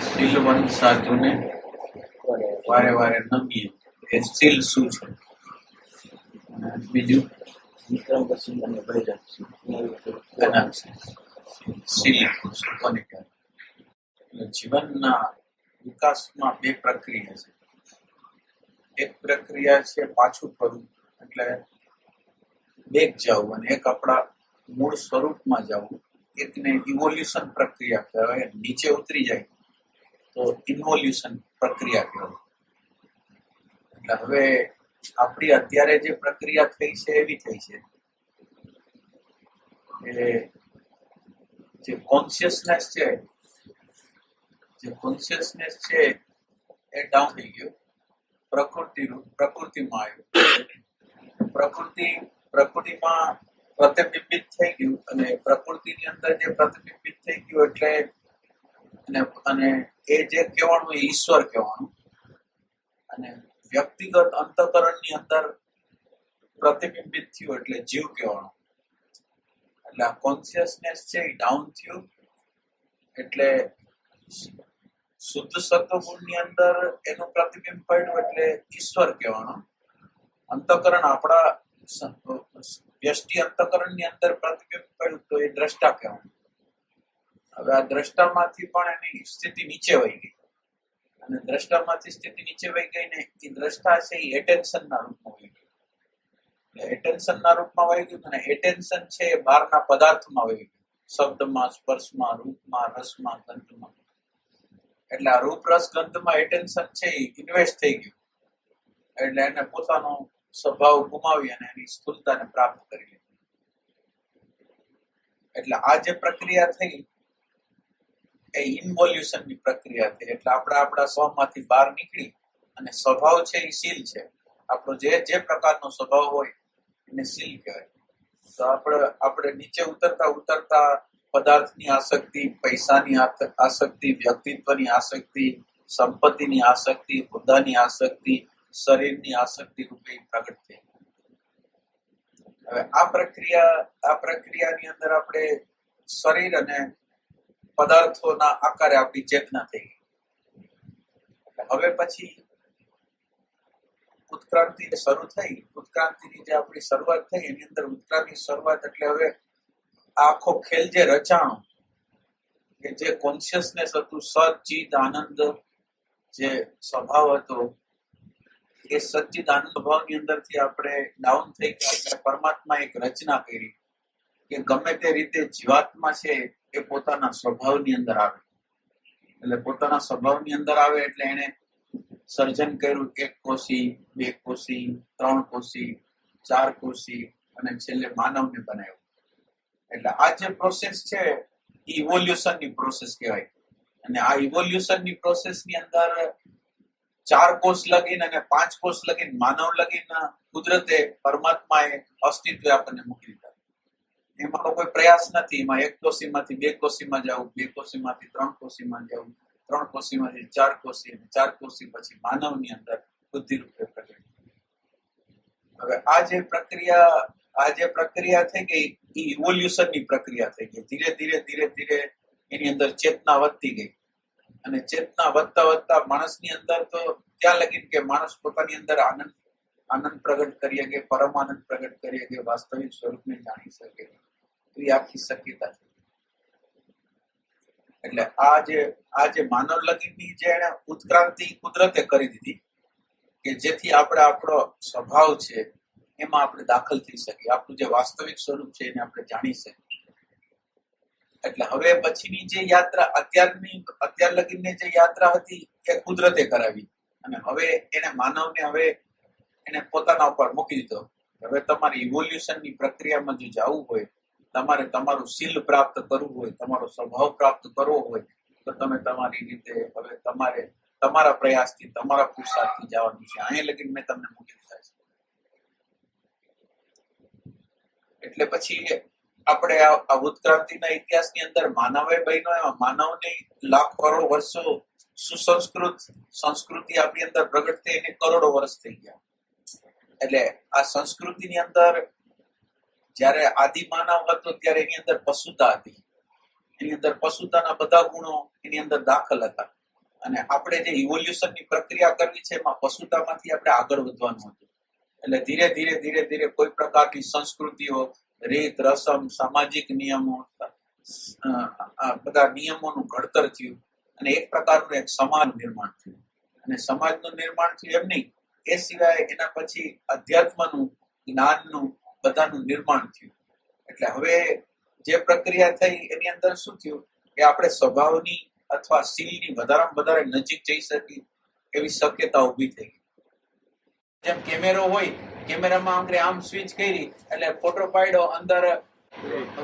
શીલવંત સાધુને વારે વારે નમીએ. એ શીલ શું છે? બીજું? જીવનના વિકાસમાં બે પ્રક્રિયા છે. એક પ્રક્રિયા છે પાછું ફરવું. એટલે બેક જવું અને એક આપણા મૂળ સ્વરૂપમાં જવું. એકને ઇવોલ્યુશન પ્રક્રિયા કહેવાય અને નીચે ઉતરી જાય તો ઇન્વોલ્યુશન પ્રક્રિયા કહેવાય એટલે હવે આપણી અત્યારે જે પ્રક્રિયા થઈ છે એવી થઈ છે કે જે કોન્શિયસનેસ છે જે કોન્શિયસનેસ છે એ ડાઉન થઈ ગયું પ્રકૃતિ પ્રકૃતિમાં આવ્યું પ્રકૃતિ પ્રકૃતિમાં પ્રતિબિંબિત થઈ ગયું અને પ્રકૃતિની અંદર જે પ્રતિબિંબિત થઈ ગયું એટલે અને એ જે કહેવાનું એ ઈશ્વર કહેવાનું. અને વ્યક્તિગત અંતકરણની અંદર પ્રતિબિંબિત થયું એટલે જીવ કહેવાનું. એટલે આ કોન્શિયસનેસ છે એ ડાઉન થયું. એટલે શુદ્ધ સત્વગુણની અંદર એનું પ્રતિબિંબ પડ્યું એટલે ઈશ્વર કહેવાનું. અંતકરણ આપણા વ્યષ્ટિ અંતકરણની અંદર પ્રતિબિંબ કર્યું તો એ દ્રષ્ટા કહેવાય. હવે આ દ્રષ્ટામાંથી પણ એની સ્થિતિ નીચે વહી ગઈ. અને દ્રષ્ટામાંથી સ્થિતિ નીચે વહી ગઈ ને એ દ્રષ્ટા છે એ એટેન્શનના રૂપમાં વહી ગયું. એટલે એટેન્શનના રૂપમાં વહી ગયું અને એટેન્શન છે એ બહારના પદાર્થમાં વહી ગયું. શબ્દમાં, સ્પર્શમાં, રૂપમાં, રસમાં, ગંધમાં. એટલે આ રૂપ રસ ગંધમાં એટેન્શન છે એ ઇન્વેસ્ટ થઈ ગયું. એટલે એને પોતાનો સ્વભાવ ગુમાવી અને એની સ્થૂળતાને પ્રાપ્ત કરી લીધી. એટલે આ જે પ્રક્રિયા થઈ, એ ઇન્વોલ્યુશનની પ્રક્રિયા થઈ. એટલે આપણે આપણા સ્વમાંથી બહાર નીકળી અને સ્વભાવ છે એ શીલ છે. આપણો જે જે પ્રકારનો સ્વભાવ હોય, એને શીલ કહેવાય. તો આપણે આપણે નીચે ઉતરતા ઉતરતા પદાર્થની આસક્તિ, પૈસાની આસક્તિ, વ્યક્તિત્વની આસક્તિ, સંપત્તિની આસક્તિ હોદ્દાની આસક્તિ શરીરની આસક્તિ રૂપે પ્રગટ થઈ. હવે આ પ્રક્રિયા, આ પ્રક્રિયાની અંદર આપણે શરીર અને પદાર્થોના આકારે આપણી ચેતના થઈ ગઈ. હવે પછી ઉત્ક્રાંતિ શરૂ થઈ, ઉત્ક્રાંતિની જે આપણી શરૂઆત થઈ, એની અંદર ઉત્ક્રાંતિ શરૂઆત એટલે હવે આખો ખેલ જે રચાણો, કે જે કોન્શિયસનેસ હતું સચિદ આનંદ, જે સ્વભાવ હતો એ સચ્ચિદ આનંદ ભાવની અંદરથી આપણે ડાઉન થઈ ગયા પરમાત્મા એક રચના કરી કે ગમે તે રીતે જીવાત્મા છે એ પોતાના સ્વભાવની અંદર આવે. એટલે પોતાના સ્વભાવની અંદર આવે એટલે એને સર્જન કર્યું એક કોશી, બે કોશી, ત્રણ કોશી, ચાર કોશી અને છેલ્લે માનવને બનાવ્યો. એટલે આ જે પ્રોસેસ છે ઇવોલ્યુશન ઇવોલ્યુશનની પ્રોસેસ કહેવાય. અને આ ઇવોલ્યુશનની પ્રોસેસની અંદર ચાર કોષ લગીન અને પાંચ કોષ લગીન માનવ લગીન કુદરતે પરમાત્માએ અસ્તિત્વ આપણને મૂકી દીધા એમાં કોઈ પ્રયાસ નથી. એમાં એક કોશીમાંથી બે કોશીમાં જવું બે કોશીમાંથી ત્રણ કોશીમાં જવું ત્રણ કોશીમાંથી ચાર કોશી અને ચાર કોશી પછી માનવની અંદર બુદ્ધિ રૂપે પ્રગટ હવે આ જે પ્રક્રિયા, આ જે પ્રક્રિયા થઈ ગઈ એ ઇવોલ્યુશનની પ્રક્રિયા થઈ ગઈ. ધીરે ધીરે ધીરે ધીરે એની અંદર ચેતના વધતી ગઈ. અને ચેતના વધતા વધતા માણસની અંદર તો ત્યાં લગીન કે માણસ પોતાની અંદર આનંદ આનંદ પ્રગટ કરીએ કે પરમ આનંદ પ્રગટ કરીએ કે વાસ્તવિક સ્વરૂપને જાણી શકે તો એ આખી શક્યતા છે. એટલે આ જે આ જે માનવ લગીનની જે ઉત્ક્રાંતિ કુદરતે કરી દીધી, કે જેથી આપણે આપણો સ્વભાવ છે, એમાં આપણે દાખલ થઈ શકીએ. આપણું જે વાસ્તવિક સ્વરૂપ છે, એને આપણે જાણી શકીએ. એટલે હવે પછીની જે યાત્રા, અત્યારની, અત્યાર લગીની જે યાત્રા હતી, એ કુદરતે કરાવી. અને હવે એને માનવને હવે એને પોતાના ઉપર મૂકી દીધો. હવે તમારે ઇવોલ્યુશનની પ્રક્રિયામાં જો જવું હોય, તમારે તમારું શીલ પ્રાપ્ત કરવું હોય, તમારો સ્વભાવ પ્રાપ્ત કરવો હોય, તો તમે તમારી રીતે હવે તમારે તમારા પ્રયાસથી, તમારા પુરુષાર્થથી જવાનું છે. અહીંયા લગીને મેં તમને મૂકી દીધા છે. એટલે પછી આપણે આ ઉત્ક્રાંતિના ઇતિહાસની અંદર માનવે બહેનો એમાં માનવને લાખ કરોડ વર્ષો સુસંસ્કૃત સંસ્કૃતિ આપણી અંદર પ્રગટ થઈ એને કરોડો વર્ષ થઈ ગયા. એટલે આ સંસ્કૃતિની અંદર જ્યારે આદિ માનવ હતો, ત્યારે એની અંદર પશુતા હતી. એની અંદર પશુતાના બધા ગુણો એની અંદર દાખલ હતા. અને આપણે જે ઇવોલ્યુશનની પ્રક્રિયા કરવી છે, એમાં પશુતામાંથી આપણે આગળ વધવાનું હતું. એટલે ધીરે ધીરે ધીરે ધીરે કોઈ પ્રકારની સંસ્કૃતિઓ રીત, રસમ, સામાજિક નિયમો બધા નિયમોનું ઘડતર થયું અને એક પ્રકારનું એક સમાજ નિર્માણ થયું. અને સમાજનું નિર્માણ થયું એમ નહીં, એ સિવાય એના પછી અધ્યાત્મનું, જ્ઞાનનું બધાનું નિર્માણ થયું. એટલે હવે જે પ્રક્રિયા થઈ એની અંદર શું થયું કે આપણે સ્વભાવની અથવા શીલની વધારેમાં વધારે નજીક જઈ શકી એવી શક્યતા ઊભી થઈ જેમ કેમેરો હોય કેમેરામાં આંગળે આમ સ્વિચ કરી એટલે ફોટો પાડ્યો, અંદર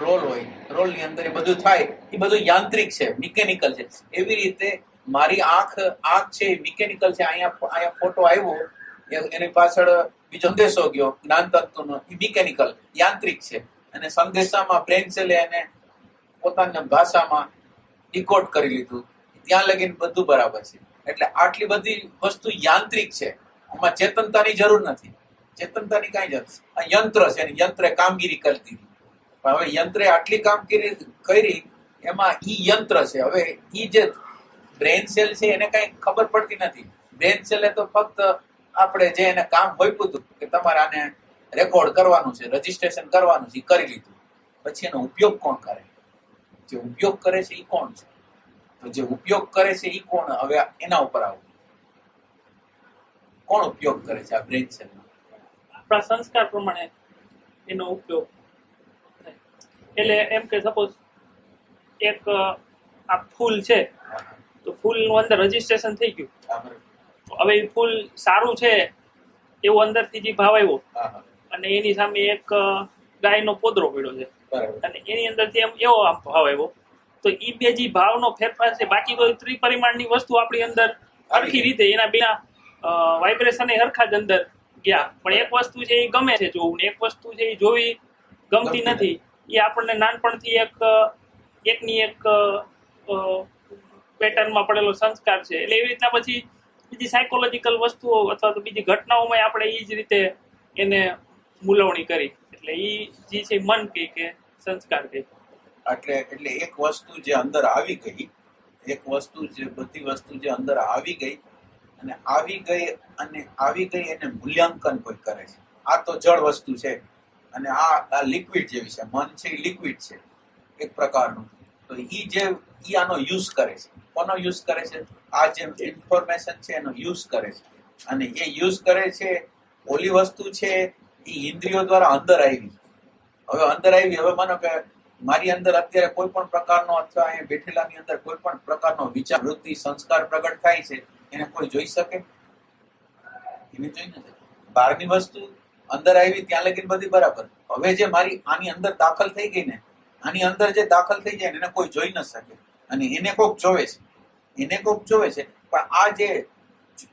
રોલ હોય રોલની અંદર એ બધું થાય, એ બધું યાંત્રિક છે મિકેનિકલ છે. એવી રીતે મારી આંખ આંખ છે મિકેનિકલ છે, અહીંયા અહીંયા ફોટો આવ્યો એની પાછળ બીજો સંદેશો ગયો જ્ઞાન તત્વનો એ મિકેનિકલ યાંત્રિક છે. અને સંદેશામાં બ્રેન સેલે એને પોતાની ભાષામાં ડીકોડ કરી લીધું. ત્યાં લગીને બધું બરાબર છે. એટલે આટલી બધી વસ્તુ યાંત્રિક છે. એમાં ચેતનતાની જરૂર નથી. ચેતનતાની કાંઈ આ યંત્ર છે અને યંત્રે કામગીરી કરતી હવે યંત્રે આટલી કામગીરી કરી, એમાં ઈ યંત્ર છે. હવે ઈ જે બ્રેન સેલ છે, એને કઈ ખબર પડતી નથી. બ્રેન સેલે તો ફક્ત આપણે જે એને કામ હતું કે તમારે આને રેકોર્ડ કરવાનું છે, રજીસ્ટ્રેશન કરવાનું છે કરી લીધું. પછી એનો ઉપયોગ કોણ કરે? જે ઉપયોગ કરે છે એ કોણ છે? તો જે ઉપયોગ કરે છે એ કોણ? હવે એના ઉપર આવું. કોણ ઉપયોગ કરે છે આ બ્રેન સેલ આપણા સંસ્કાર પ્રમાણે એનો ઉપયોગ થાય. એટલે એમ કે સપોઝ એક આ ફૂલ છે તો ફૂલનું અંદર રજીસ્ટ્રેશન થઈ ગયું. તો હવે એ ફૂલ સારું છે એવું અંદરથી જે ભાવ આવ્યો અને એની સામે એક ગાયનો પોદરો પડ્યો છે. અને એની અંદરથી એમ એવો આમ ભાવ આવ્યો. તો એ બે જે ભાવનો ફેરફાર છે બાકી તો ત્રિપરિમાણની વસ્તુ આપણી અંદર હરખી રીતે એના બે વાઇબ્રેશન એ હરખા જ અંદર ગયા. પણ એક વસ્તુ છે એ ગમે છે જોવું એક વસ્તુ છે એ જોવી ગમતી ગમતી નથી એ આપણને નાનપણથી એક એકની એક પેટર્નમાં પડેલો સંસ્કાર છે. એટલે એવી રીતના પછી બીજી સાયકોલોજીકલ વસ્તુઓ અથવા તો બીજી ઘટનાઓમાં આપણે એ જ રીતે એને મૂલવણી કરી. એટલે એ જે છે મન કહે કે સંસ્કાર કહે. એટલે એટલે એક વસ્તુ જે અંદર આવી ગઈ એક વસ્તુ જે બધી વસ્તુ જે અંદર આવી ગઈ અને આવી ગઈ અને આવી ગઈ એને મૂલ્યાંકન કોઈ કરે છે. આ તો જળ વસ્તુ છે. અને આ આ લિક્વિડ જેવી છે. મન છે એ લિક્વિડ છે. એક પ્રકારનું. તો ઈ જે ઈ આનો યુઝ કરે છે. કોનો યુઝ કરે છે? આ જે ઇન્ફોર્મેશન છે એનો યુઝ કરે છે. અને એ યુઝ કરે છે ઓલી વસ્તુ છે એ ઇન્દ્રિયો દ્વારા અંદર આવી. હવે અંદર આવી, હવે માનો કે મારી અંદર અત્યારે કોઈ પણ પ્રકારનો અથવા અહીંયા બેઠેલાની અંદર કોઈ પણ પ્રકારનો વિચાર, વૃત્તિ, સંસ્કાર પ્રગટ થાય છે એને કોઈ જોઈ શકે? એને જોઈ નથી બહારની વસ્તુ અંદર આવી, ત્યાં લગીને બધી બરાબર. હવે જે મારી આની અંદર દાખલ થઈ ગઈ ને, આની અંદર જે દાખલ થઈ જાય એને કોઈ જોઈ ન શકે. અને એને કોક જોવે છે. એને કોક જોવે છે. પણ આ જે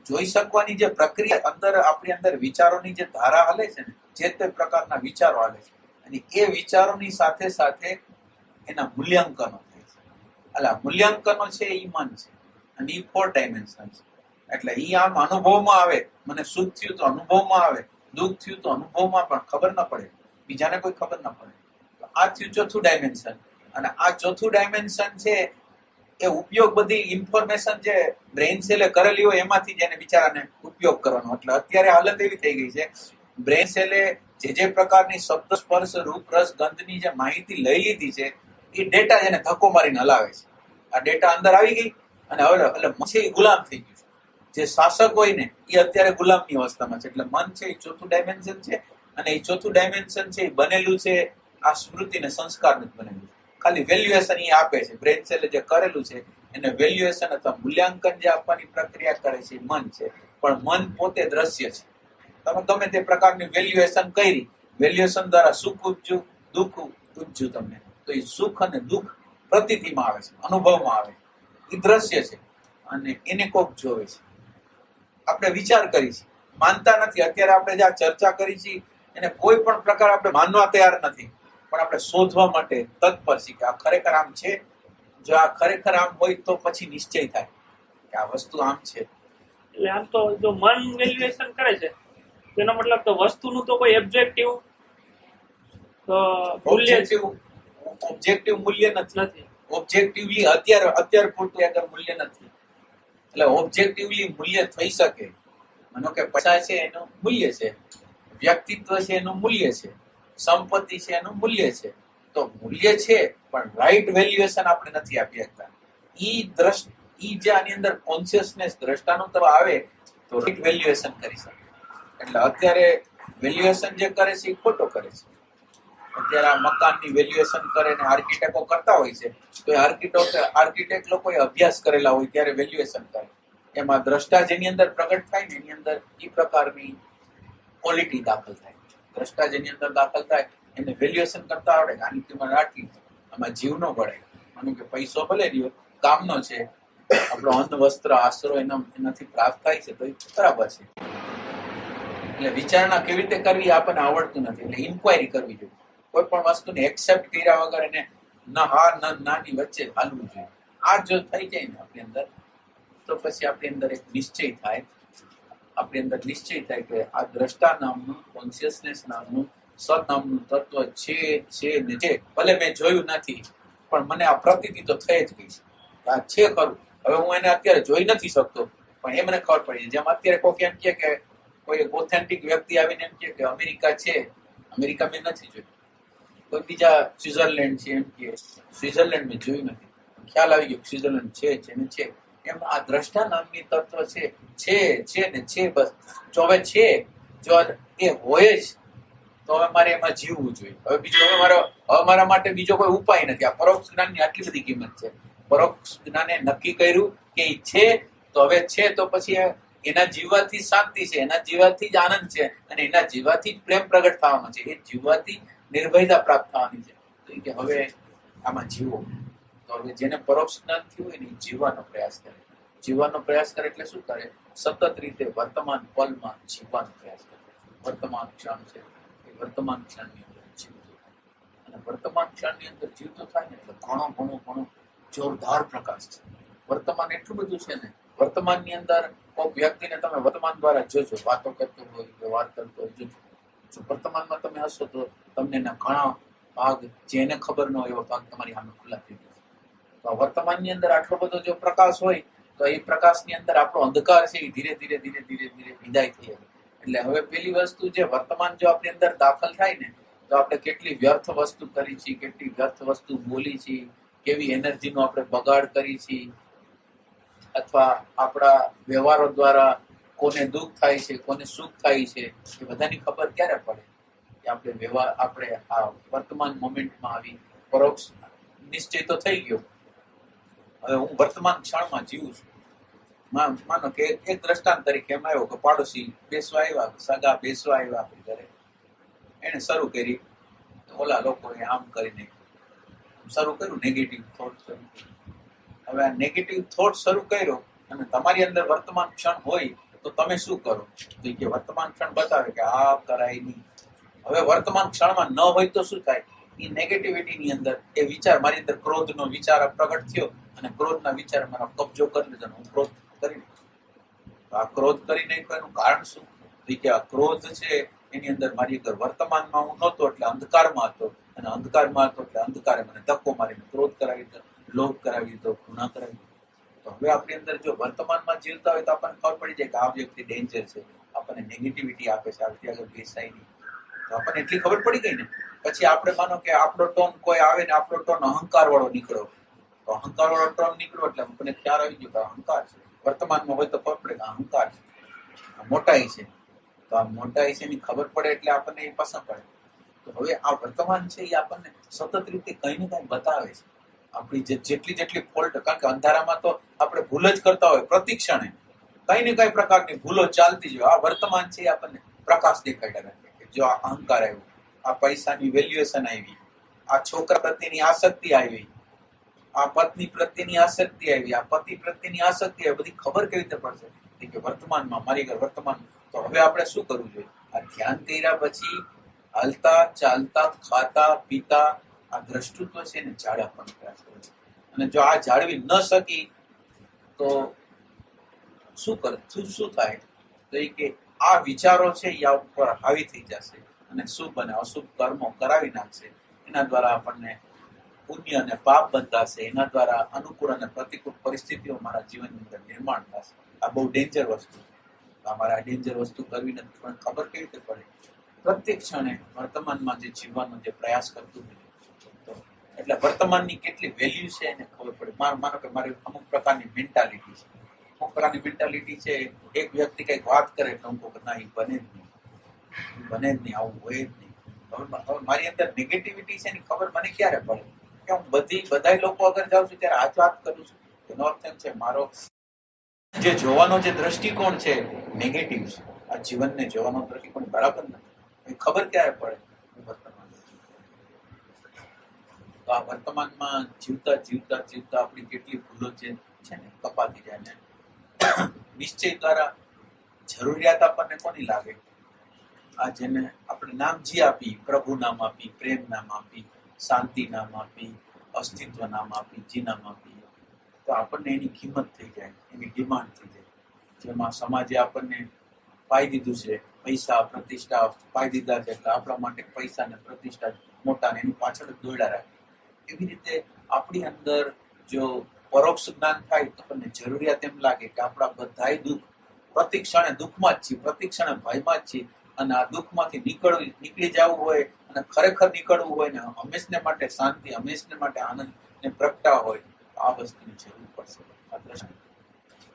જોઈ શકવાની જે પ્રક્રિયા અંદર, આપણી અંદર વિચારોની જે ધારા હાલે છે ને, જે તે પ્રકારના વિચારો હાલે છે. અને એ વિચારોની સાથે સાથે એના મૂલ્યાંકનો થાય છે. એટલે મૂલ્યાંકનો છે એ મન છે. અને એ ફોર ડાયમેન્શન છે. એટલે એ આમ અનુભવમાં આવે. મને સુખ થયું તો અનુભવમાં આવે. દુઃખ થયું તો અનુભવમાં પણ ખબર ન પડે. બીજાને કોઈ ખબર ન પડે. આ થયું ચોથું ડાયમેન્શન અને આ ચોથું ડાયમેન્શન છે એ ઉપયોગ બધી ઇન્ફોર્મેશન જે બ્રેઇન સેલે કરેલી હોય એમાંથી જ એને બિચારાને ઉપયોગ કરવાનો. એટલે અત્યારે હાલત એવી થઈ ગઈ છે. બ્રેઇન સેલે જે જે પ્રકારની શબ્દ, સ્પર્શ, રૂપ, રસ, ગંધની જે માહિતી લઈ લીધી છે, એ ડેટા જેને ધક્કો મારીને હલાવે છે. આ ડેટા અંદર આવી ગઈ અને હવે એટલે મસી ગુલામ થઈ ગયું જે શાસક હોય ને, એ અત્યારે ગુલામની અવસ્થામાં છે. એટલે મન છે, એ ચોથું ડાયમેન્શન છે અને એ ચોથું ડાયમેન્શન છે, એ બનેલું છે, આ સ્મૃતિ ને સંસ્કારનું જ બનેલું ખાલી વેલ્યુએશન એ આપે છે. બ્રેન સેલે જે કરેલું છે, એને વેલ્યુએશન અથવા મૂલ્યાંકન જે આપવાની પ્રક્રિયા કરે છે મન છે. પણ મન પોતે દ્રશ્ય છે. તમે ગમે તે પ્રકારની વેલ્યુએશન કરી વેલ્યુએશન દ્વારા સુખ ઉપજ્યું, દુઃખ ઉપજ્યું તમને, તો એ સુખ અને દુઃખ પ્રતિથિમાં આવે છે, અનુભવમાં આવે છે. એ દ્રશ્ય છે અને એને કોક જોવે છે. આપણે વિચાર કરી છે. માનતા નથી. અત્યારે આપણે જે આ ચર્ચા કરી છે એને કોઈ પણ પ્રકાર આપણે માનવા તૈયાર નથી. પણ આપણે શોધવા માટે તત્પર છીએ કે આ ખરેખર આમ છે. જો આ ખરેખર આમ હોય તો પછી નિશ્ચય થાય કે આ વસ્તુ આમ છે. એટલે આમ તો જો મન વેલ્યુએશન કરે છે તો એનો મતલબ તો વસ્તુનું તો કોઈ ઓબ્જેક્ટિવ મૂલ્ય છે ઓબ્જેક્ટિવ મૂલ્ય નથી. નથી. ઓબ્જેક્ટિવલી અત્યારે અત્યારે પૂરતું આગળ મૂલ્ય નથી. એટલે ઓબ્જેક્ટિવલી મૂલ્ય થઈ શકે. માનો કે પૈસા છે એનું મૂલ્ય છે, વ્યક્તિત્વ છે એનું મૂલ્ય છે, સંપત્તિ છે એનું મૂલ્ય છે. તો મૂલ્ય છે, પણ રાઈટ વેલ્યુએશન આપણે નથી આપી શકતા. ઈ દ્રષ્ટ, ઈ જે આની અંદર કોન્શિયસનેસ દ્રષ્ટાનું તરફ આવે, તો રાઈટ વેલ્યુએશન કરી શકે. એટલે અત્યારે વેલ્યુએશન જે કરે છે એ ખોટો કરે છે. અત્યારે આ મકાનની વેલ્યુએશન કરે ને આર્કિટેક્ટો કરતા હોય છે, તો એ આર્કિટેક્ટ આર્કિટેક્ટ લોકોએ અભ્યાસ કરેલા હોય ત્યારે વેલ્યુએશન કરે. એમાં દ્રષ્ટા જેની અંદર પ્રગટ થાય ને એની અંદર એ પ્રકારની ક્વોલિટી દાખલ થાય. દ્રષ્ટા જેની અંદર દાખલ થાય, એને વેલ્યુએશન કરતા આવડે, આની કિંમત આટલી. આમાં જીવનો પડે માનો કે પૈસો ભલે રહ્યો, કામનો છે. આપણો અન્ન વસ્ત્ર, આશરો એના એનાથી પ્રાપ્ત થાય છે, તો એ બરાબર છે. એટલે વિચારણા કેવી રીતે કરવી આપણને આવડતું નથી. એટલે ઇન્ક્વાયરી કરવી જોઈએ. કોઈ પણ વસ્તુને એક્સેપ્ટ કર્યા વગર એને ન હા, ન નાની વચ્ચે હાલવું જોઈએ. આ જો થઈ જાય ને આપણી અંદર, તો પછી આપણી અંદર એક નિશ્ચય થાય. આપણી અંદર નિશ્ચય થાય કે આ દ્રષ્ટા નામનું કોન્શિયસનેસ નામનું, સત નામનું તત્વ છે છે ને છે. ભલે મેં જોયું નથી, પણ મને આ પ્રતિતિ તો થઈ જ ગઈ છે. આ છે ખરું. હવે હું એને અત્યારે જોઈ નથી શકતો, પણ એ મને ખબર પડી જેમ અત્યારે કોઈ એમ કે કોઈ ઓથેન્ટિક વ્યક્તિ આવીને એમ કે અમેરિકા છે. અમેરિકા મેં નથી જોયું. કોઈ બીજા સ્વિટરલેન્ડ છે એમ કે સ્વિટરલેન્ડ મેં જોયું નથી. ખ્યાલ આવી ગયો સ્વિટરલેન્ડ છે છે ને છે. એમ આ દ્રષ્ટા નામની તત્વ છે છે છે ને છે બસ. જો હવે છે, જો એ હોય જ, તો હવે મારે એમાં જીવવું જોઈએ. હવે બીજો હવે મારો હવે મારા માટે બીજો કોઈ ઉપાય નથી. આ પરોક્ષ જ્ઞાનની આટલી બધી કિંમત છે. પરોક્ષ જ્ઞાને નક્કી કર્યું કે એ છે, તો હવે છે, તો પછી એના જીવવાથી શાંતિ છે, એના જીવવાથી જ આનંદ છે અને એના જીવવાથી જ પ્રેમ પ્રગટ થવાનો છે. એ જીવવાથી નિર્ભયતા પ્રાપ્ત થવાની છે. કે હવે આમાં જીવો. તો હવે જેને પરોક્ષ જ્ઞાન થયું હોય જીવવાનો પ્રયાસ કરે. જીવવાનો પ્રયાસ કરે એટલે શું કરે? સતત રીતે વર્તમાન પલમાં જીવવાનો પ્રયાસ કરે. વર્તમાન ક્ષણ છે એ વર્તમાન ક્ષણની અંદર જીવતો થાય. અને વર્તમાન ક્ષણની અંદર જીવતો થાય ને એટલે ઘણો ઘણો ઘણો જોરદાર પ્રકાશ છે. વર્તમાન એટલું બધું છે ને, વર્તમાનની અંદર કોઈ વ્યક્તિને તમે વર્તમાન દ્વારા જોજો. વાતો કરતો હોય કે વાત કરતો હોય, જોજો. જો વર્તમાનમાં તમે હશો તો તમને ઘણા ભાગ જેને ખબર ન હોય એવા ભાગ તમારી સામે ખુલ્લા થઈ જશે. તો વર્તમાનની અંદર આટલો બધો જો પ્રકાશ હોય, તો એ પ્રકાશની અંદર આપણો અંધકાર છે એ ધીરે ધીરે ધીરે ધીરે ધીરે વિદાય થઈ જાય. એટલે હવે પેલી વસ્તુ જે વર્તમાન જો આપણી અંદર દાખલ થાય ને, તો આપણે કેટલી વ્યર્થ વસ્તુ કરી છે કેટલી વ્યર્થ વસ્તુ બોલી છે કેવી એનર્જીનો આપણે બગાડ કરી છે અથવા આપણા વ્યવહારો દ્વારા કોને દુઃખ થાય છે, કોને સુખ થાય છે, એ બધાની ખબર ક્યારે પડે? આપણે વ્યવહાર આપણે આ વર્તમાન મોમેન્ટમાં આવી પરોક્ષ નિશ્ચય તો થઈ ગયો. હવે હું વર્તમાન ક્ષણમાં જીવું છું. માનો કે એક દ્રષ્ટાંત તરીકે એમ આવ્યો કે પાડોશી બેસવા આવ્યા સગા બેસવા આવ્યા આપણી ઘરે. એને શરૂ કરી ઓલા લોકોએ આમ કરીને શરૂ કર્યું નેગેટિવ થોટ હવે આ નેગેટિવ થોટ શરૂ કર્યો અને તમારી અંદર વર્તમાન ક્ષણ હોય તો તમે શું કરો? કે વર્તમાન ક્ષણ બતાવે કે આ કરાય નહીં. હવે વર્તમાન ક્ષણમાં ન હોય તો શું થાય? એ નેગેટિવિટીની અંદર, એ વિચાર, મારી અંદર ક્રોધનો વિચાર પ્રગટ થયો અને ક્રોધના વિચાર મારા કબજો કરી લીધો હું ક્રોધ કરી આ ક્રોધ કરી નાખ્યો એનું કારણ શું? કે આ ક્રોધ છે, એની અંદર મારી અંદર વર્તમાનમાં હું નહોતો, એટલે અંધકારમાં હતો. અને અંધકારમાં હતો એટલે અંધકારે મને ધક્કો મારીને ક્રોધ કરાવી દીધો, લોભ કરાવી દીધો ગુના કરાવી તો હવે આપણી અંદર જો વર્તમાનમાં જીવતા હોય તો આપણને ખબર પડી જાય કે આ વ્યક્તિ ડેન્જર છે. આપણને નેગેટિવિટી આપે છે. આપણી આગળ બેસાય નહીં. તો આપણને એટલી ખબર પડી ગઈ ને? પછી આપણે માનો કે આપણો ટોન કોઈ આવે ને આપણો ટોન અહંકાર વાળો નીકળો તો અહંકાર વાળો ટોન નીકળો એટલે આપણને ખ્યાલ આવી ગયો કે અહંકાર છે. વર્તમાનમાં હોય તો ખબર પડે કે અહંકાર છે. મોટાઈ છે. તો આ મોટાઈ છે એની ખબર પડે એટલે આપણને એ પસંદ પડે. તો હવે આ વર્તમાન છે એ આપણને સતત રીતે કંઈ ને કંઈ બતાવે છે. આપણી જેટલી જેટલી ફોલ્ટ, કારણ કે અંધારામાં તો આપણે ભૂલ જ કરતા હોય પ્રતિક્ષણે કઈ ને કઈ પ્રકારની ભૂલો ચાલતી જ હોય. આ વર્તમાન છે એ આપણને પ્રકાશ દેખાઈ રહ્યા જો આ અહંકાર આવ્યો, આ પૈસાની વેલ્યુએશન આવી, આ છોકરા પ્રત્યેની આસક્તિ આવી, આ પત્ની પ્રત્યેની આસક્તિ આવી, આ પતિ પ્રત્યેની આસક્તિ આવી, બધી ખબર કેવી રીતે પડશે? કે વર્તમાનમાં, મારી ઘર વર્તમાન, તો હવે આપણે શું કરવું જોઈએ? આ ધ્યાન કર્યા પછી હાલતા, ચાલતા, ખાતા, પીતા, આ દ્રષ્ટિત્વ છે ને જાળવવાનો પ્રયાસ કરે છે. અને જો આ જાળવી ન શકી, તો શું કર શું થાય? તો એ કે આ વિચારો છે આ ઉપર હાવી થઈ જશે અને શુભ અને અશુભ કર્મો કરાવી નાખશે. એના દ્વારા આપણને પુણ્ય અને પાપ બંધાશે. એના દ્વારા અનુકૂળ અને પ્રતિકૂળ પરિસ્થિતિઓ મારા જીવનની અંદર નિર્માણ થશે. આ બહુ ડેન્જર વસ્તુ છે. આ આ ડેન્જર વસ્તુ કરવી નથી પણ ખબર કેવી રીતે પડે? પ્રત્યેક ક્ષણે વર્તમાનમાં જે જીવવાનો જે પ્રયાસ કરતું હોય એટલે વર્તમાનની કેટલી વેલ્યુ છે એને ખબર પડે. માનો કે મારી અમુક પ્રકારની મેન્ટાલિટી છે. પ્રકારની મેન્ટાલિટી છે, એક વ્યક્તિ કંઈક વાત કરે એટલે હું કહું કે ના બને જ નહીં. બને જ નહીં, આવું હોય જ નહીં. હવે મારી અંદર નેગેટિવિટી છે એની ખબર મને ક્યારે પડે? કે હું બધી, બધાય લોકો અગર જાઉં છું ત્યારે આ જ વાત કરું છું એનો અર્થ છે, મારો જે જોવાનો જે દ્રષ્ટિકોણ છે નેગેટિવ છે. આ જીવનને જોવાનો દ્રષ્ટિકોણ બરાબર નથી. એ ખબર ક્યારે પડે? તો આ વર્તમાનમાં જીવતા જીવતા જીવતા આપણી કેટલી ભૂલો છે ને, કપાતી જાય ને. નિશ્ચય દ્વારા જરૂરિયાત આપણને કોની લાગે? આ જેને આપણે નામ જી આપી, પ્રભુ નામ આપી, પ્રેમ નામ આપી, શાંતિ નામ આપી, અસ્તિત્વ નામ આપી, જી નામ આપી, તો આપણને એની કિંમત થઈ જાય, એની ડિમાન્ડ થઈ જાય. જેમાં સમાજે આપણને પાઈ દીધું છે, પૈસા, પ્રતિષ્ઠા, પાઈ દીધા છે, એટલે આપણા માટે પૈસા ને પ્રતિષ્ઠા મોટા ને એની પાછળ દોડ્યા રાખે. એવી રીતે આપણી અંદર જો પરોક્ષ જ્ઞાન થાય તો આપણને જરૂરિયાત એમ લાગે કે આપણા બધાય દુઃખ પ્રતિક્ષણે દુઃખમાં જ છીએ પ્રતિક્ષણે ભયમાં જ છીએ. અને આ દુઃખમાંથી નીકળવી, નીકળી જવું હોય અને ખરેખર નીકળવું હોય ને હંમેશને માટે શાંતિ, હંમેશને માટે આનંદ ને પ્રગટા હોય આ વસ્તુની જરૂર પડશે.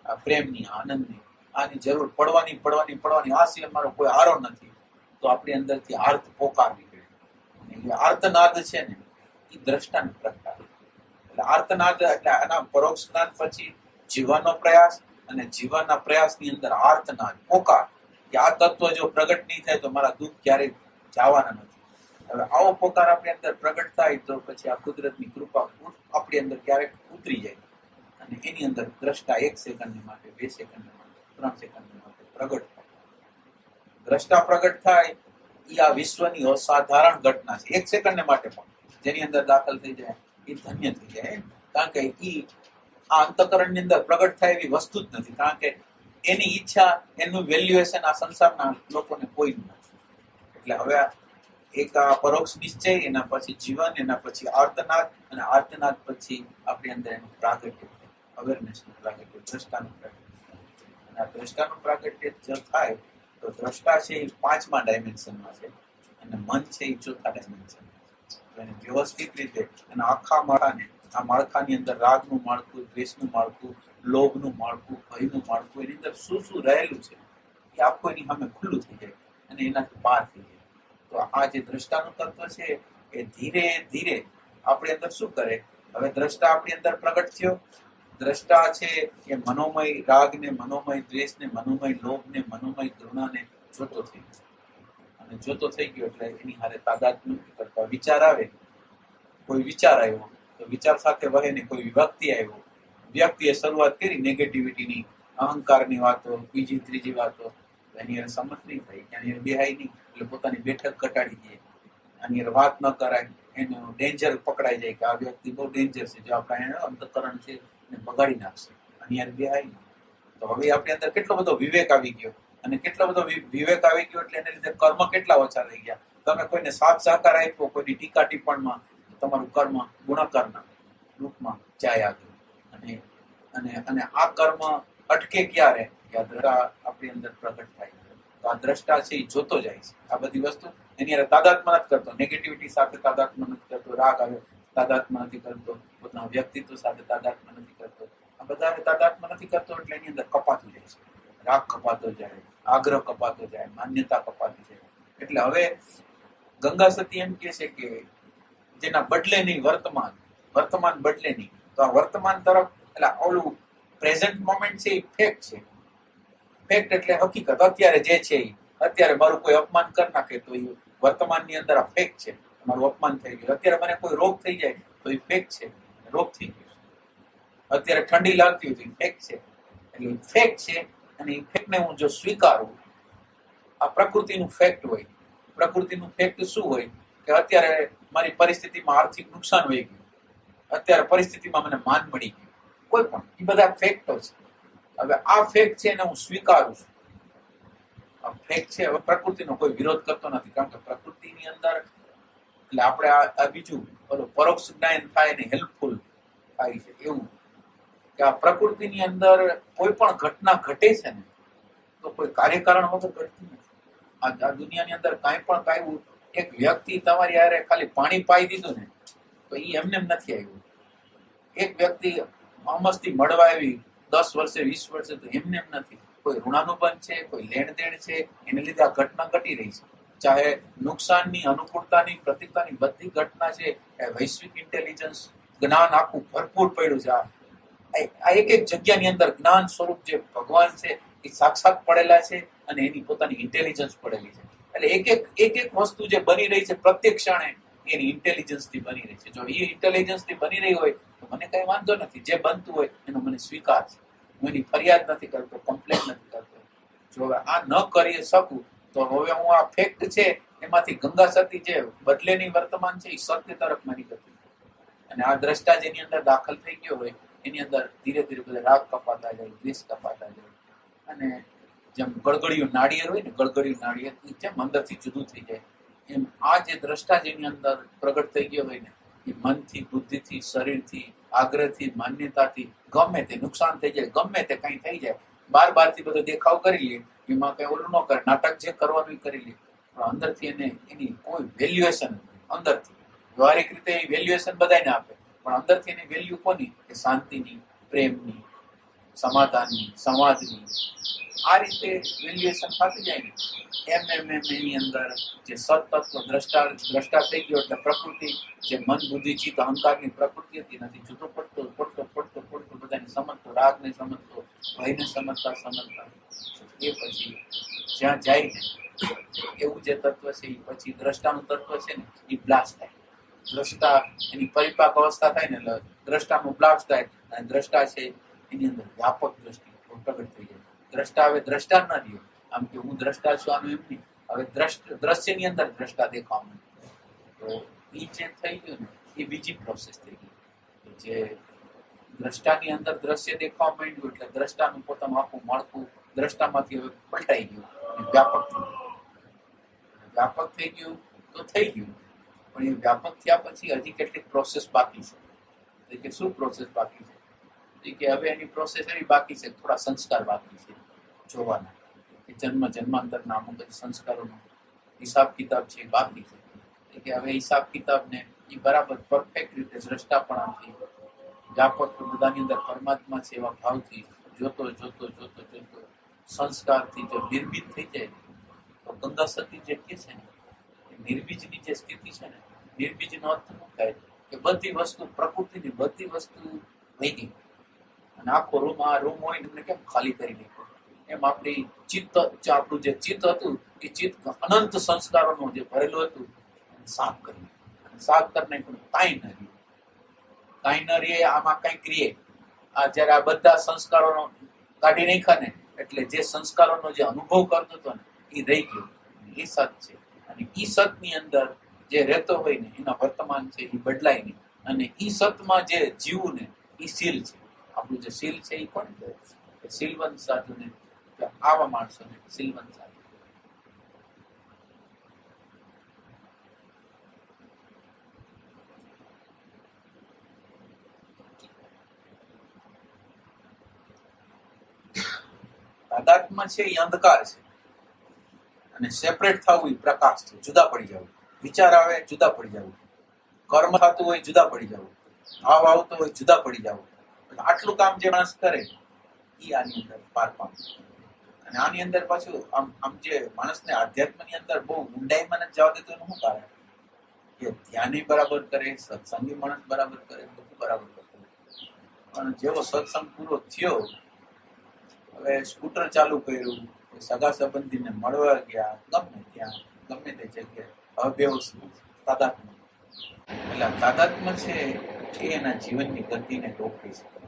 આ પ્રેમની, આનંદની, આની જરૂર પડવાની પડવાની પડવાની. આ સિવાય મારો કોઈ આરો નથી. તો આપણી અંદરથી આર્ત પોકાર નીકળે. અને એ આર્તનાદ છે ને, એ દ્રષ્ટાને પ્રગટાવે. આર્તનાદ એટલે આના પરોક્ષ જ્ઞાન પછી જીવવાનો પ્રયાસ અને જીવનના પ્રયાસની અંદર આર્તનાદ, પોકાર, કે આ તત્વ જો પ્રગટ નહીં થાય તો મારા દુઃખ ક્યારેય જવાના નથી. હવે આવો પોકાર આપણી અંદર પ્રગટ થાય તો પછી આ કુદરતની કૃપા આપણી અંદર ક્યારેક ઉતરી જાય અને એની અંદર દ્રષ્ટા એક સેકન્ડ માટે, બે સેકન્ડ માટે, ત્રણ સેકન્ડ માટે પ્રગટ થાય. દ્રષ્ટા પ્રગટ થાય એ આ વિશ્વની અસાધારણ ઘટના છે. એક સેકન્ડ માટે પણ, જેની અંદર દાખલ થઈ જાય એ ધન્ય થઈ જાય કારણ કે એ આ અંતકરણની અંદર પ્રગટ થાય એવી વસ્તુ જ નથી. કારણ કે એની ઈચ્છા, એનું વેલ્યુએશન આ સંસારના લોકોને કોઈ નથી. એટલે હવે એક આ પરોક્ષ નિશ્ચય, એના પછી જીવન, એના પછી આર્તનાદ અને આર્તનાદ પછી આપણી અંદર એનું પ્રાગટ્ય. અવેરનેસનું પ્રાગટ્ય, દ્રષ્ટાનું પ્રાગટ્ય. અને આ દ્રષ્ટાનું પ્રાગટ્ય જો થાય, તો દ્રષ્ટા છે એ પાંચમા ડાયમેન્શનમાં છે અને મન છે એ ચોથા ડાયમેન્શનમાં એને વ્યવસ્થિત રીતે અને આખા માળાને, આ માળખાની અંદર રાગનું માળખું, દ્વેષનું માળખું, લોભનું માળખું, ભયનું માળખું, એની અંદર શું શું રહેલું છે, એ આખું એની સામે ખુલ્લું થઈ જાય અને એનાથી પાર થઈ જાય. તો આ જે દ્રષ્ટાનું તત્વ છે, એ ધીરે ધીરે આપણી અંદર શું કરે, હવે દ્રષ્ટા આપણી અંદર પ્રગટ થયો. દ્રષ્ટા છે એ મનોમય રાગને, મનોમય દ્વેષને, મનોમય લોભને, મનોમય કરુણાને જોતો થઈ ગયો. અને જોતો થઈ ગયો એટલે એની હારે તાદાદ નથી કરતા. વિચાર આવે. કોઈ વિચાર આવ્યો, તો વિચાર સાથે વહે ને કોઈ વિભક્તિ આવ્યો. વ્યક્તિએ શરૂઆત કરી નેગેટિવિટીની અહંકારની વાતો, બીજી, ત્રીજી વાતો. એની હારે સમજ નહીં થઈ એની બેહાય નહીં. એટલે પોતાની બેઠક ઘટાડી દે. આની વાત ન કરાય. એનું ડેન્જર પકડાઈ જાય કે આ વ્યક્તિ બહુ ડેન્જર છે. જો આપણા એનું અંતકરણ છે એને બગાડી નાખશે. આની હારે બેહાય નહીં. તો હવે આપણી અંદર કેટલો બધો વિવેક આવી ગયો. અને કેટલો બધો વિવેક આવી ગયો એટલે એને લીધે કર્મ કેટલા ઓછા થઈ ગયા. તમે કોઈને સાથ સહકાર આપ્યો, કોઈની ટીકા ટિપ્પણમાં તમારું કર્મ ગુણાકારના રૂપમાં જાય આગળ. અને અને અને આ કર્મ અટકે ક્યારે? આ દ્રષ્ટા આપણી અંદર પ્રગટ થાય. તો આ દ્રષ્ટા છે એ જોતો જાય છે. આ બધી વસ્તુ એની હારે તાદાત્મ નથી કરતો. નેગેટિવિટી સાથે તાદાત્મ નથી કરતો. રાગ આવે, તાદાત્મ નથી કરતો. પોતાના વ્યક્તિત્વ સાથે તાદાત્મ નથી કરતો. આ બધા તાદાત્મ નથી કરતો એટલે એની અંદર કપાતું જાય છે. રાગ કપાતો જાય. આગ્રહ કપાતો જાય, માન્યતા કપાતી જાય. એટલે હવે ગંગા સતી એમ કહે છે કે જેના બદલે નહીં વર્તમાન વર્તમાન બદલે નહીં તો આ વર્તમાન તરફ, એટલે ઓલું પ્રેઝન્ટ મોમેન્ટ છે એ ફેક છે. ફેક્ટ એટલે હકીકત. અત્યારે જે છે એ, અત્યારે મારું કોઈ અપમાન કરી નાખે તો એ વર્તમાનની અંદર આ ફેક છે. મારું અપમાન થઈ ગયું. અત્યારે મને કોઈ રોગ થઈ જાય તો એ ફેક છે. રોગ થઈ ગયો અત્યારે ઠંડી લાગતી હોય તો એ ફેક છે. એટલે ફેક છે. અને એ ફેકને હું જો સ્વીકારું, આ પ્રકૃતિનું ફેક્ટ હોય, પ્રકૃતિનું ફેક્ટ શું હોય કે અત્યારે મારી પરિસ્થિતિમાં આર્થિક નુકસાન વહી ગયું. અત્યારે પરિસ્થિતિમાં મને માન મળી ગયું. કોઈ પણ, એ બધા ફેક્ટો છે હવે આ ફેક્ટ છે એને હું સ્વીકારું છું. આ ફેક્ટ છે, હવે પ્રકૃતિનો કોઈ વિરોધ કરતો નથી, કારણ કે પ્રકૃતિની અંદર, એટલે આપણે આ બીજું પરોક્ષ જ્ઞાન થાય ને હેલ્પફુલ થાય છે, એવું. કે આ પ્રકૃતિની અંદર કોઈ પણ ઘટના ઘટે છે ને, તો કોઈ કાર્યકારણ વગર ઘટતી નથી. આ દુનિયાની અંદર કાંઈ પણ કાંઈ એક વ્યક્તિ તમારી યારે ખાલી પાણી પાઈ દીધું ને, તો એ એમને એમ નથી આવ્યું. એક વ્યક્તિ અમસ્તી મળવા આવી દસ વર્ષે, વીસ વર્ષે, તો એમને એમ નથી. કોઈ ઋણાનુબંધ છે, કોઈ લેણ દેણ છે, એને લીધે આ ઘટના ઘટી રહી છે. ચાહે નુકસાનની, અનુકૂળતાની પ્રતિકતાની બધી ઘટના છે વૈશ્વિક ઇન્ટેલિજન્સ જ્ઞાન આખું ભરપૂર પડ્યું છે. આ આ એક એક જગ્યાની અંદર જ્ઞાન સ્વરૂપ જે ભગવાન છે, એ સાક્ષાત પડેલા છે અને એની પોતાની ઇન્ટેલિજન્સ પડેલી છે. એટલે એક એક એક એક વસ્તુ જે બની રહી છે પ્રત્યેક ક્ષણે, એની ઇન્ટેલિજન્સથી બની રહી છે. જો એ ઇન્ટેલિજન્સથી બની રહી હોય, તો મને કઈ વાંધો નથી. જે બનતું હોય, એનો મને સ્વીકાર છે. હું એની ફરિયાદ નથી કરતો કમ્પ્લેન નથી કરતો. જો આ ન કરી શકું, તો હવે હું આ ફેક્ટ છે, એમાંથી ગંગા સતી જે બદલેની વર્તમાન છે, એ સત્ય તરફ મારી ગતિ. અને આ દ્રષ્ટા જેની અંદર દાખલ થઈ ગયો હોય એની અંદર ધીરે ધીરે બધા રાગ કપાતા જાય, દ્વેષ કપાતા જાય. અને જેમ ગળગળિયું નાળિયેર હોય ને ગળગળિયું નાળિયેર જેમ અંદરથી જુદું થઈ જાય. એમ આ જે દ્રષ્ટા જેની અંદર પ્રગટ થઈ ગયો હોય ને, એ મનથી, બુદ્ધિથી, શરીરથી, આગ્રહથી, માન્યતાથી ગમે તે નુકસાન થઈ જાય, ગમે તે કંઈ થઈ જાય. બાર બારથી બધો દેખાવ કરી લે, એમાં કંઈ ઓલું ન કરે, નાટક જે કરવાનું કરી લે. પણ અંદરથી એને એની કોઈ વેલ્યુએશન અંદરથી. વ્યવહારિક રીતે એ વેલ્યુએશન બધાને આપે. પણ અંદરથી એની વેલ્યુ કોની? કે શાંતિની, પ્રેમની, સમાધાનની, સંવાદની. આ રીતે વેલ્યુએશન થતી જાય ને એમ એમ એમ એની અંદર જે સતત્વ દ્રષ્ટા દ્રષ્ટા થઈ ગયો એટલે પ્રકૃતિ, જે મન, બુદ્ધિ, ચિત્ત અહંકારની પ્રકૃતિ હતી નથી જુદો પડતો પડતો પડતો પડતો બધાને સમજતો, રાગને સમજતો, ભયને સમજતા સમજતા. એ પછી જ્યાં જાય ને, એવું જે તત્વ છે એ પછી દ્રષ્ટાનું તત્વ છે ને એ બ્લાસ્ટ થાય. દ્રષ્ટા, એની પરિપાક અવસ્થા થાય ને એટલે દ્રષ્ટાનું બ્લાસ્ટ થાય. અને દ્રષ્ટા છે, એની અંદર વ્યાપક દ્રષ્ટિ પ્રગટ થઈ જાય. દ્રષ્ટા હવે દ્રષ્ટા ના રહ્યો આમ કે હું દ્રષ્ટા છું, આનું એમ નહીં. હવે દ્રષ્ટ, દ્રશ્યની અંદર દ્રષ્ટા દેખાવા માંડ્યું તો એ જે થઈ ગયું ને એ બીજી પ્રોસેસ થઈ ગઈ. જે દ્રષ્ટાની અંદર દ્રશ્ય દેખાવા માંડ્યું એટલે દ્રષ્ટાનું પોતાનું આખું માળખું દ્રષ્ટામાંથી હવે પલટાઈ ગયું. વ્યાપક થઈ ગયું. વ્યાપક થઈ ગયું તો થઈ ગયું. પણ એ વ્યાપક થયા પછી હજી કેટલીક પ્રોસેસ બાકી છે. એટલે કે શું પ્રોસેસ બાકી છે? એ કે હવે એની પ્રોસેસ એવી બાકી છે, થોડા સંસ્કાર બાકી છે જોવાના. કે જન્મ, જન્માંતરના અમુક જ સંસ્કારોનો હિસાબ કિતાબ છે એ બાકી છે. એટલે કે હવે હિસાબ કિતાબને એ બરાબર પરફેક્ટ રીતે દ્રષ્ટાપણાથી વ્યાપક બધાની અંદર પરમાત્મા છે એવા ભાવથી જોતો જોતો જોતો જોતો સંસ્કારથી જો નિર્મિત થઈ જાય, તો ગંગા સતી જે કહે છે ને એ નિર્બીજની જે સ્થિતિ છે ને નિર્બીજનો અર્થ શું થાય? કે બધી વસ્તુ, પ્રકૃતિની બધી વસ્તુ વહી અને આખો રૂમ આ રૂમ હોય ને એમને કેમ ખાલી કરી નાખ્યો? એમ આપણી ચિત્ત આપણું જે ચિત્ત હતું, એ ચિત્ત અનંત સંસ્કારોનું જે ભરેલું હતું સાફ કરી સાફ કરી નાખ્યું કાંઈ ન રહ્યું. કાંઈ ન રહે આમાં કંઈક રહે આ જ્યારે આ બધા સંસ્કારોનો કાઢી નાખ્યા ને, એટલે જે સંસ્કારોનો જે અનુભવ કરતો હતો ને, એ રહી ગયો. એ સત છે. અને ઈ સતની અંદર જે રહેતો હોય ને, એના વર્તમાન છે એ બદલાય નહીં. અને ઈ સતમાં જે જીવવું ને એ શીલ છે. આપણું જે શીલ છે એ કોણ કહે છે? શીલવંત સાધુને આવા માણસોને શીલવંત સાધુ તાદાત્મ્ય છે એ અંધકાર છે. અને સેપરેટ થવું એ પ્રકાશ છે. જુદા પડી જવું. વિચાર આવે જુદા પડી જવું. કર્મ થતું હોય જુદા પડી જવું. ભાવ આવતો હોય જુદા પડી જવું. એટલે આટલું કામ જે માણસ કરે એ આની અંદર પાર પામે અને આની અંદર પાછું આમ આમ જે માણસને આધ્યાત્મની અંદર બહુ ઊંડાઈમાં નથી જવા દેતું એનું શું કારણ? કે ધ્યાને બરાબર કરે, સત્સંગી માણસ બરાબર કરે, બધું બરાબર હોય. પણ જેવો સત્સંગ પૂરો થયો, હવે સ્કૂટર ચાલુ કર્યું સગા સંબંધીને મળવા ગયા, ગમે ત્યાં, ગમે તે જગ્યાએ. હવે તાદાત્મ એટલે તાદાત્મ છે એ એના જીવનની ગતિને રોકી શકે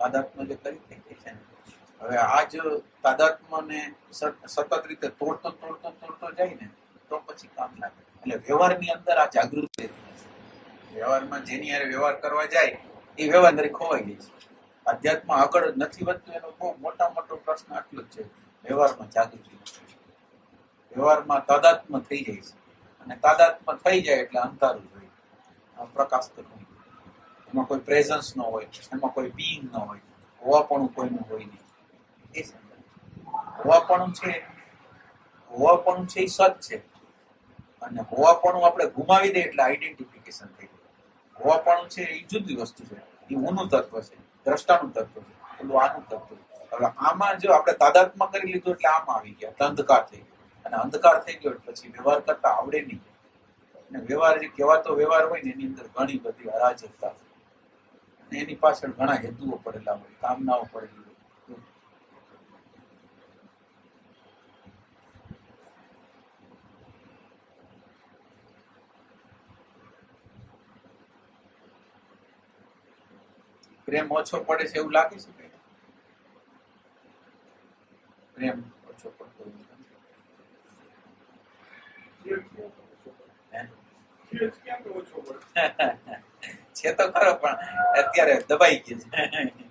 તાદાત્મ જે કરી થઈ છે ને. હવે આ જ તાદાત્મને સતત રીતે તોડતો તોડતો તોડતો જાય ને, તો પછી કામ લાગે. એટલે વ્યવહારની અંદર આ જાગૃતિ. વ્યવહારમાં જેની યારે વ્યવહાર કરવા જાય, એ વ્યવહાર ખોવાઈ ગઈ છે. અધ્યાત્મ આગળ નથી વધતું, એનો બહુ મોટા મોટો પ્રશ્ન આટલો જ છે. વ્યવહારમાં જાગૃતિ. વ્યવહારમાં તાદાત્મ થઈ જાય છે. અને તાદાત્મ થઈ જાય એટલે અંધારું જોઈએ પ્રકાશ તો નહીં. એમાં કોઈ પ્રેઝન્સ ન હોય. એમાં કોઈ બીઇંગ ન હોય. હોવાપણું કોઈનું હોય નહીં. એ હોવાપણું છે. હોવાપણું છે એ સત છે. અને હોવાપણું આપણે ગુમાવી દઈએ એટલે આઈડેન્ટિફિકેશન થઈ જાય. હોવાપણું છે એ જુદી વસ્તુ છે. એ ઊનું તત્વ છે. દ્રષ્ટાનું તત્વ છે. પેલું આનું તત્વ છે. હવે આમાં જો આપણે તાદાત્મા કરી લીધું એટલે આમાં આવી ગયા. એટલે અંધકાર થઈ ગયો. અને અંધકાર થઈ ગયો પછી વ્યવહાર કરતા આવડે નહીં. અને વ્યવહાર જે કહેવાતો વ્યવહાર હોય ને એની અંદર ઘણી બધી અરાજકતા અને એની પાછળ ઘણા હેતુઓ પડેલા હોય, કામનાઓ પડેલી હોય. પ્રેમ ઓછો પડે છે એવું લાગે છે કે? પ્રેમ ઓછો પડતો? છે તો ખરો પણ અત્યારે દબાઈ ગયું છે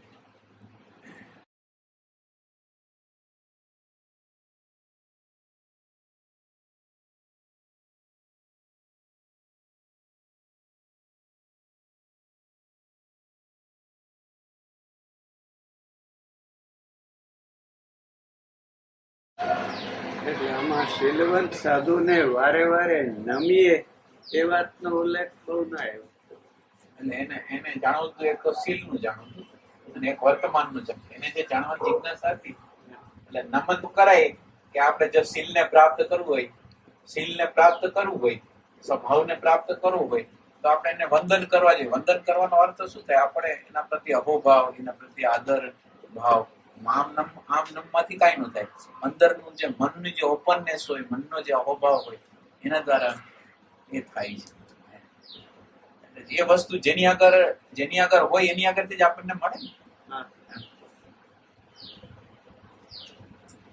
એટલે આમાં શીલવંત સાધુને વારે વારે નમીએ એ વાતનો ઉલ્લેખ બહુ ના આવ્યો. એટલે એને એને જાણવું હતું એક તો શીલનું જાણવું અને એક વર્તમાનનું જાણવું એને જે જાણવા જિજ્ઞાસા હતી, એટલે નમન કરાય કે આપણે જો શીલને પ્રાપ્ત કરવું હોય, શીલને પ્રાપ્ત કરવું હોય, સ્વભાવને પ્રાપ્ત કરવું હોય, તો આપણે એને વંદન કરવા જોઈએ. વંદન કરવાનો અર્થ શું થાય? આપણે એના પ્રત્યે અહોભાવ, એના પ્રત્યે આદર, ભાવ આમ નમ આમ નમમાંથી કાંઈ ન થાય. અંદરનું જે મનનું જે ઓપનનેસ હોય મનનો જે અહોભાવ હોય એના દ્વારા એ થાય છે. એટલે વસ્તુ જેની આગળ જેની આગળ હોય એની આગળથી જ આપણને મળે ને.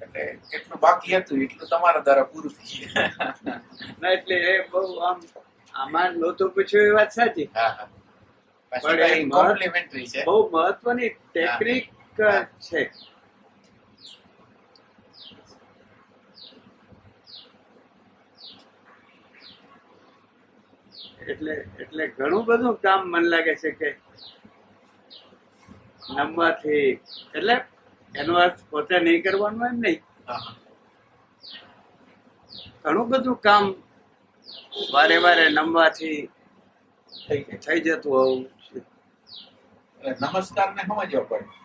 એટલે કેટલું બાકી હતું એટલું તમારા દ્વારા પૂરું થઈ ના એટલે એ બહુ આમ આમાં નહોતું પૂછ્યું એ વાત સાચી. હા હા. એ કોમ્પ્લિમેન્ટરી છે. બહુ મહત્વની ટેકનિક છે એટલે એટલે ઘણું બધું કામ મન લાગે છે કે નમવાથી એટલે એનો અર્થ પોતે નહીં કરવાનું એમ નહીં. ઘણું બધું કામ વારે વારે નમવાથી થઈ જતું હોવું નમસ્કાર ને સમજવા પડે.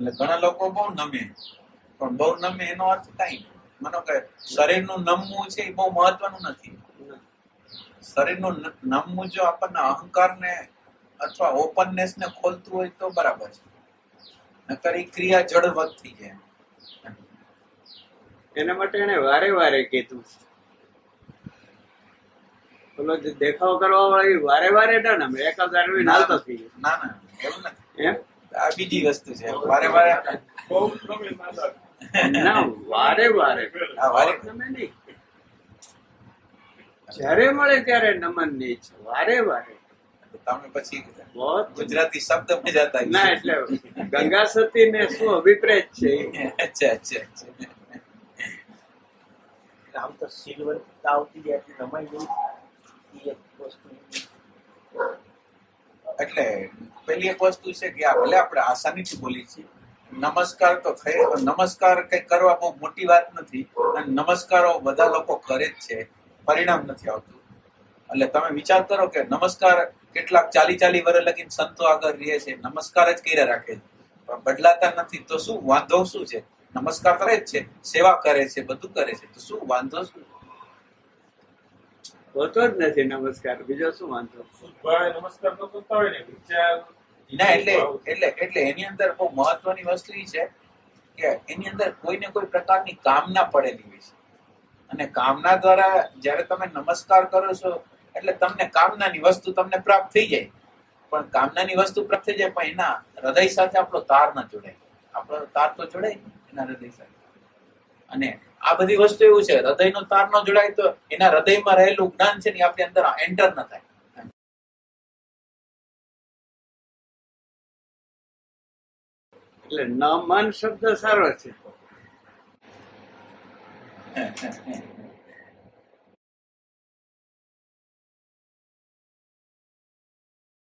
એટલે ઘણા લોકો બહુ નમે. પણ બહુ નમે એનો અર્થ કઈ માનો કે શરીરનું નમવું છે એ બહુ મહત્વનું નથી. શરીરનું નમવું જો આપણને અહંકારને અથવા ઓપનનેસ ને ખોલતું હોય તો બરાબર છે. નકર એ ક્રિયા જડવત થઈ જાય. એના માટે એને વારે વારે કીધું. પેલો જે દેખાવ કરવા વાળી વારે વારે ના નમે એક ગયો ના ના એવું નથી. એમ? આ બીજી વસ્તુ છે. વારે વારે. ના વારે વારે. વારે. નહીં. જ્યારે મળે ત્યારે નમન નહીં છે. વારે વારે. તમે પછી બહુ ગુજરાતી શબ્દ મજાતા ના એટલે ગંગા સતી ને શું અભિપ્રેત છે અચ્છા અચ્છા આમ તો સિલ્વર આવતી જાય એટલે રમાઈ ગયું એ એક વસ્તુ. એટલે પેલી એક વસ્તુ છે કે આ ભલે આપણે આસાનીથી બોલી છીએ, નમસ્કાર તો થઈ નમસ્કાર કઈ કરવા બહુ મોટી વાત નથી અને નમસ્કારો બધા લોકો કરે જ છે, પરિણામ નથી આવતું. એટલે તમે વિચાર કરો કે નમસ્કાર કેટલાક ચાલી ચાલી વર્ષ લગીને સંતો આગળ રહે છે, નમસ્કાર જ કર્યા રાખે છે. પણ બદલાતા નથી, તો શું વાંધો શું છે? નમસ્કાર કરે જ છે, સેવા કરે છે, બધું કરે છે, તો શું વાંધો શું? હોતો જ નથી નમસ્કાર. બીજો શું વાંધો? નમસ્કાર તો કરતા હોય ને ના એટલે એટલે એટલે એની અંદર બહુ મહત્વની વસ્તુ એ છે કે એની અંદર કોઈને કોઈ પ્રકારની કામના પડેલી હોય છે. અને કામના દ્વારા જ્યારે તમે નમસ્કાર કરો છો એટલે તમને કામનાની વસ્તુ તમને પ્રાપ્ત થઈ જાય. પણ કામનાની વસ્તુ પ્રાપ્ત થઈ જાય પણ એના હૃદય સાથે આપણો તાર ન જોડાય. આપણો તાર તો જોડાય એના હૃદય સાથે. અને આ બધી વસ્તુ એવું છે હૃદયનો તાર ન જોડાય તો એના હૃદયમાં રહેલું જ્ઞાન છે ને આપણી અંદર એન્ટર ન થાય. એટલે ન મન શબ્દ સારો છે.